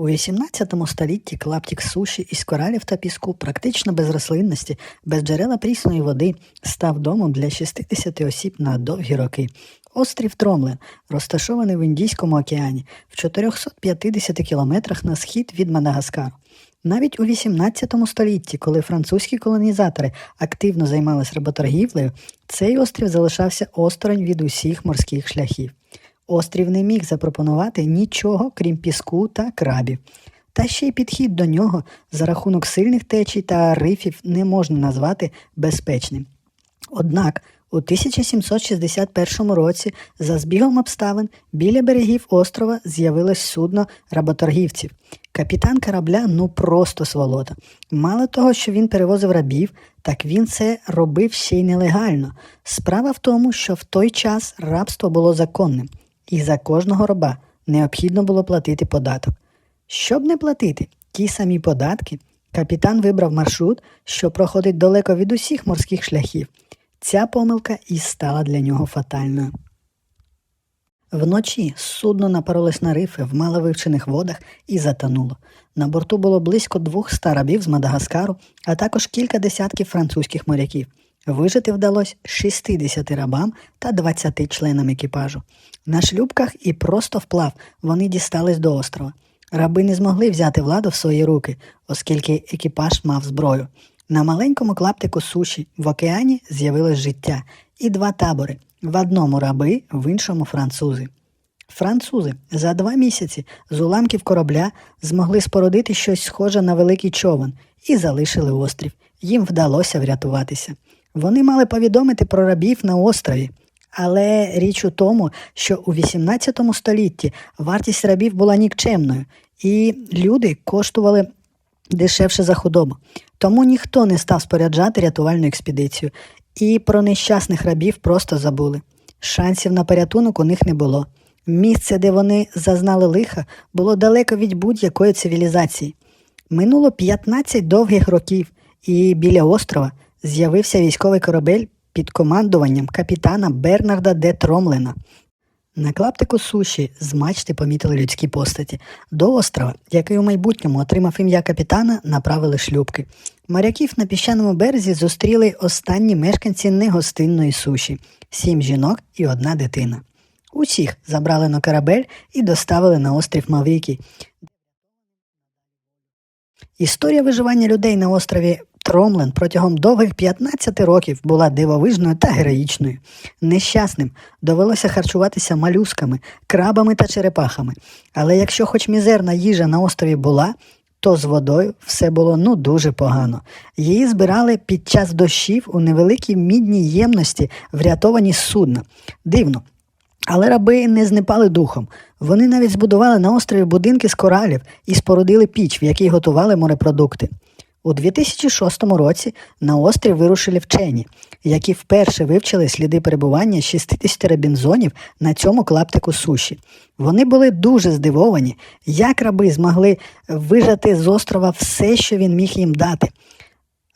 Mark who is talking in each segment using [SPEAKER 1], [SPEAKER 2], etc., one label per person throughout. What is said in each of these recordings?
[SPEAKER 1] У 18 столітті клаптик суші із коралів та піску, практично без рослинності, без джерела прісної води, став домом для 60 осіб на довгі роки. Острів Тромлен, розташований в Індійському океані, в 450 кілометрах на схід від Мадагаскару. Навіть у 18 столітті, коли французькі колонізатори активно займалися работоргівлею, цей острів залишався осторонь від усіх морських шляхів. Острів не міг запропонувати нічого, крім піску та крабів. Та ще й підхід до нього за рахунок сильних течій та рифів не можна назвати безпечним. Однак у 1761 році за збігом обставин біля берегів острова з'явилось судно работоргівців. Капітан корабля ну просто сволота. Мало того, що він перевозив рабів, так він це робив ще й нелегально. Справа в тому, що в той час рабство було законним, і за кожного раба необхідно було платити податок. Щоб не платити ті самі податки, капітан вибрав маршрут, що проходить далеко від усіх морських шляхів. Ця помилка і стала для нього фатальною. Вночі судно напоролось на рифи в маловивчених водах і затонуло. На борту було близько двох ста рабів з Мадагаскару, а також кілька десятків французьких моряків. Вижити вдалося 60 рабам та 20 членам екіпажу. На шлюбках і просто вплав вони дістались до острова. Раби не змогли взяти владу в свої руки, оскільки екіпаж мав зброю. На маленькому клаптику суші в океані з'явилось життя і два табори: в одному раби, в іншому французи. Французи за два місяці з уламків корабля змогли спорудити щось схоже на великий човен і залишили острів. Їм вдалося врятуватися. Вони мали повідомити про рабів на острові. Але річ у тому, що у 18 столітті вартість рабів була нікчемною, і люди коштували дешевше за худобу. Тому ніхто не став споряджати рятувальну експедицію, і про нещасних рабів просто забули. Шансів на порятунок у них не було. Місце, де вони зазнали лиха, було далеко від будь-якої цивілізації. Минуло 15 довгих років, і біля острова з'явився військовий корабель під командуванням капітана Бернарда де Тромлена. На клаптику суші з мачти помітили людські постаті. До острова, який у майбутньому отримав ім'я капітана, направили шлюбки. Моряків на піщаному березі зустріли останні мешканці негостинної суші сім жінок і одна дитина. Усіх забрали на корабель і доставили на острів Маврикій. Історія виживання людей на острові Тромлен протягом довгих 15 років була дивовижною та героїчною. Нещасним довелося харчуватися малюсками, крабами та черепахами. Але якщо хоч мізерна їжа на острові була, то з водою все було ну дуже погано. Її збирали під час дощів у невеликій мідній ємності, врятовані з судна. Дивно. Але раби не знипали духом. Вони навіть збудували на острові будинки з коралів і спорудили піч, в якій готували морепродукти. У 2006 році на острів вирушили вчені, які вперше вивчили сліди перебування 60 рабінзонів на цьому клаптику суші. Вони були дуже здивовані, як раби змогли вижати з острова все, що він міг їм дати.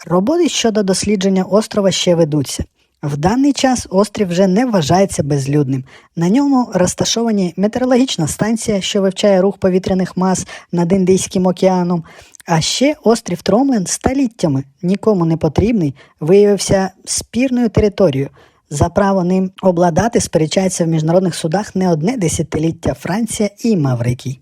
[SPEAKER 1] Роботи щодо дослідження острова ще ведуться. В даний час острів вже не вважається безлюдним. На ньому розташовані метеорологічна станція, що вивчає рух повітряних мас над Індійським океаном. А ще острів Тромлен століттями нікому не потрібний, виявився спірною територією. За право ним обладати сперечаються в міжнародних судах не одне десятиліття Франція і Маврикій.